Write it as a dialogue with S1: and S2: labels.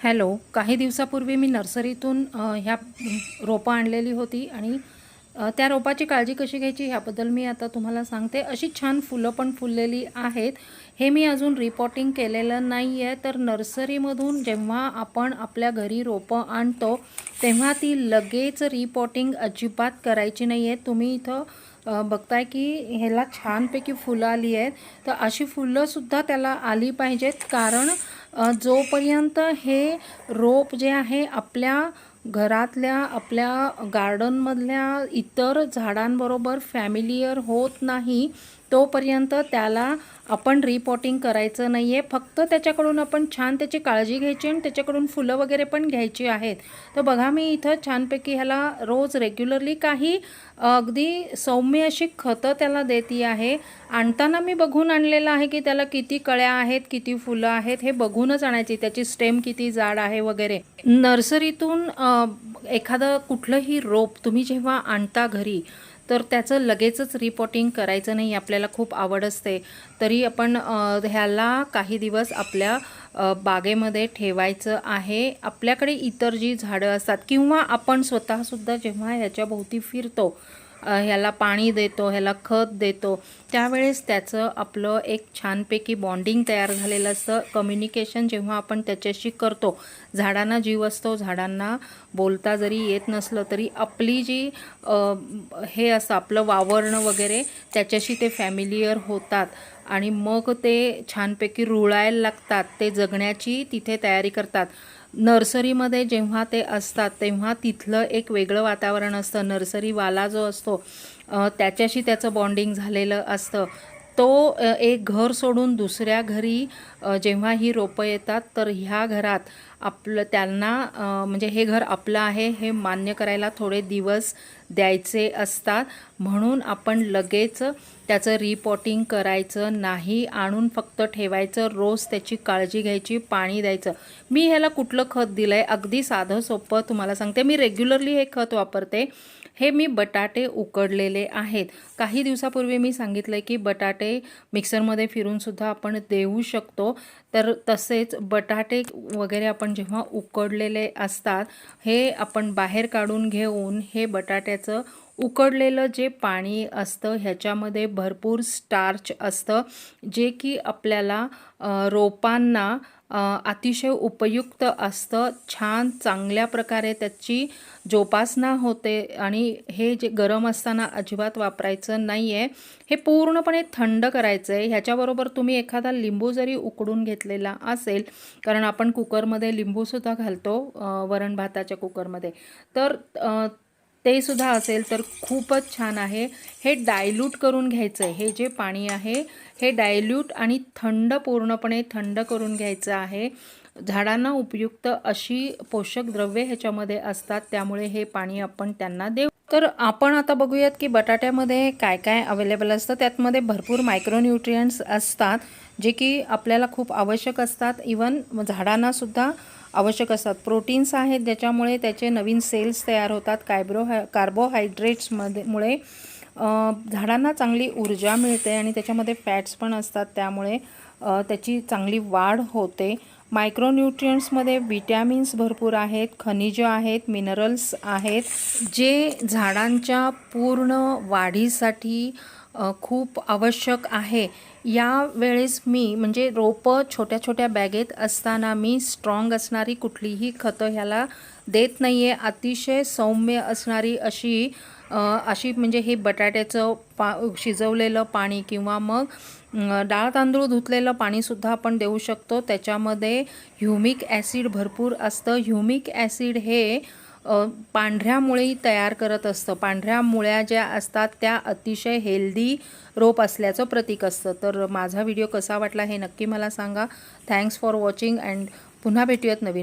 S1: Hello काही दिवसापूर्वी मी नर्सरीतून ह्या रोपं आणलेली होती आणि त्या रोपाची काळजी कशी घ्यायची ह्याबद्दल मी आता तुम्हाला सांगते. अशी छान फुलं पण फुललेली आहेत. हे मी अजून रिपॉटिंग केलेलं नाही आहे तर नर्सरीमधून जेव्हा आपण आपल्या घरी रोपं आणतो तेव्हा ती लगेच रिपॉटिंग अजिबात करायची नाही आहे तुम्ही इथं बघताय की ह्याला छानपैकी फुलं आली आहेत. तर अशी फुलंसुद्धा त्याला आली पाहिजेत. कारण जोपर्यंत हे रोप जे आहे आपल्या घरातल्या आपल्या गार्डनमधल्या इतर झाडांबरोबर फॅमिलियर होत नाही तोपर्यंत त्याला आपण रिपॉटिंग करायचं नाही आहे फक्त त्याच्याकडून आपण छान त्याची काळजी घ्यायची आणि त्याच्याकडून फुलं वगैरे पण घ्यायची आहेत. तर बघा मी इथं छानपैकी ह्याला रोज रेग्युलरली काही अगदी सौम्य अशी खतं त्याला देती आहे. आणताना मी बघून आणलेलं आहे की त्याला किती कळ्या आहेत किती फुलं आहेत हे बघूनच आणायची. त्याची स्टेम किती जाड आहे वगैरे. नर्सरीतून एखादं कुठलंही रोप तुम्ही जेव्हा आणता घरी तर त्याचं लगेचच रिपोर्टिंग करायचं नाही आपल्याला खूप आवड असते. तरी आपण ह्याला काही दिवस आपल्या बागेमध्ये ठेवायचं आहे. आपल्याकडे इतर जी झाडं असतात किंवा आपण स्वतःसुद्धा जेव्हा ह्याच्या भोवती फिरतो ह्याला पाणी देतो ह्याला खत देतो. त्यावेळेस त्याचं आपलं एक छानपैकी बॉन्डिंग तयार झालेलं असतं. कम्युनिकेशन जेव्हा आपण त्याच्याशी करतो झाडांना जीव असतो झाडांना बोलता जरी येत नसलं तरी आपली जी हे असं आपलं वावरणं वगैरे त्याच्याशी ते फॅमिलियर होतात. आणि मग ते छानपैकी रुळायला लागतात. ते जगण्याची तिथे तयारी करतात. नर्सरीमध्ये जेव्हा ते असतात तेव्हा तिथलं एक वेगळं वातावरण असतं. नर्सरीवाला जो असतो त्याच्याशी त्याचं बॉन्डिंग झालेलं असतं. तो एक घर सोडून दुसऱ्या घरी जेव्हा ही रोपं येतात तर ह्या घरात आपलं त्यांना म्हणजे हे घर आपलं आहे हे मान्य करायला थोडे दिवस द्यायचे असतात. म्हणून आपण लगेच त्याचं रिपॉटिंग करायचं नाही. आणून फक्त ठेवायचं रोज त्याची काळजी घ्यायची पाणी द्यायचं. मी ह्याला कुठलं खत दिलं आहे अगदी साधं सोपं तुम्हाला सांगते. मी रेग्युलरली हे खत वापरते. हे मी बटाटे उकडलेले आहेत. काही दिवसापूर्वी मी सांगितलं की बटाटे मिक्सरमध्ये फिरूनसुद्धा आपण देऊ शकतो. तर तसेच बटाटे वगैरे आपण जेव्हा उकडलेले असतात हे आपण बाहेर काढून घेऊन हे बटाट्याचं उकडलेलं जे पाणी असतं ह्याच्यामध्ये भरपूर स्टार्च असतं जे की आपल्याला रोपांना अतिशय उपयुक्त असतं. छान चांगल्या प्रकारे त्याची जोपासना होते आणि हे जे गरम असताना अजिबात वापरायचं नाही आहे हे पूर्णपणे थंड करायचं आहे ह्याच्याबरोबर तुम्ही एखादा लिंबू जरी उकडून घेतलेला असेल कारण आपण कुकरमध्ये लिंबूसुद्धा घालतो वरण भाताच्या कुकरमध्ये तर ते सुद्धा असेल तर खूपच छान आहे. हे डायल्यूट करून घ्यायचं आहे. हे जे पाणी आहे हे डायल्यूट आणि थंड पूर्णपणे थंड करून घ्यायचं आहे. झाडांना उपयुक्त अशी पोषक द्रव्ये ह्याच्यामध्ये असतात त्यामुळे हे पाणी आपण त्यांना देऊ. तर आपण आता बघूयात की बटाट्यामध्ये काय काय अवेलेबल असतं. त्यातमध्ये भरपूर मायक्रोन्यूट्रियंट्स असतात जे की आपल्याला खूप आवश्यक असतात. इवन झाडांनासुद्धा आवश्यक असतात. प्रोटीन्स आहेत ज्याच्यामुळे त्याचे नवीन सेल्स तयार होतात. कायब्रो कार्बोहायड्रेट्समध्ये मुळे झाडांना चांगली ऊर्जा मिळते आणि त्याच्यामध्ये फॅट्स पण असतात. त्यामुळे त्याची चांगली वाढ होते. मायक्रोन्यूट्रियंट्समध्ये विटॅमिन्स भरपूर आहेत खनिजं आहेत मिनरल्स आहेत जे झाडांच्या पूर्ण वाढीसाठी खूप आवश्यक आहे. या वेळेस मी म्हणजे रोपं छोट्या छोट्या बॅगेत असताना मी स्ट्रॉंग असणारी कुठलीही खतं ह्याला देत नाही आहे अतिशय सौम्य असणारी अशी अशी म्हणजे हे बटाट्याचं पा शिजवलेलं पाणी किंवा मग डाळ तांदूळ धुतलेलं पाणीसुद्धा आपण देऊ शकतो. त्याच्यामध्ये ह्युमिक ॲसिड भरपूर असतं. ह्युमिक ॲसिड हे पांढऱ्या मुळी तयार करत असतं. पांढऱ्या मुळ्या ज्या असतात त्या अतिशय हेल्दी रोप असल्याचं प्रतीक असतं. तर माझा व्हिडिओ कसा वाटला हे नक्की मला सांगा. थँक्स फॉर वॉचिंग अँड पुन्हा भेटूयात नवीन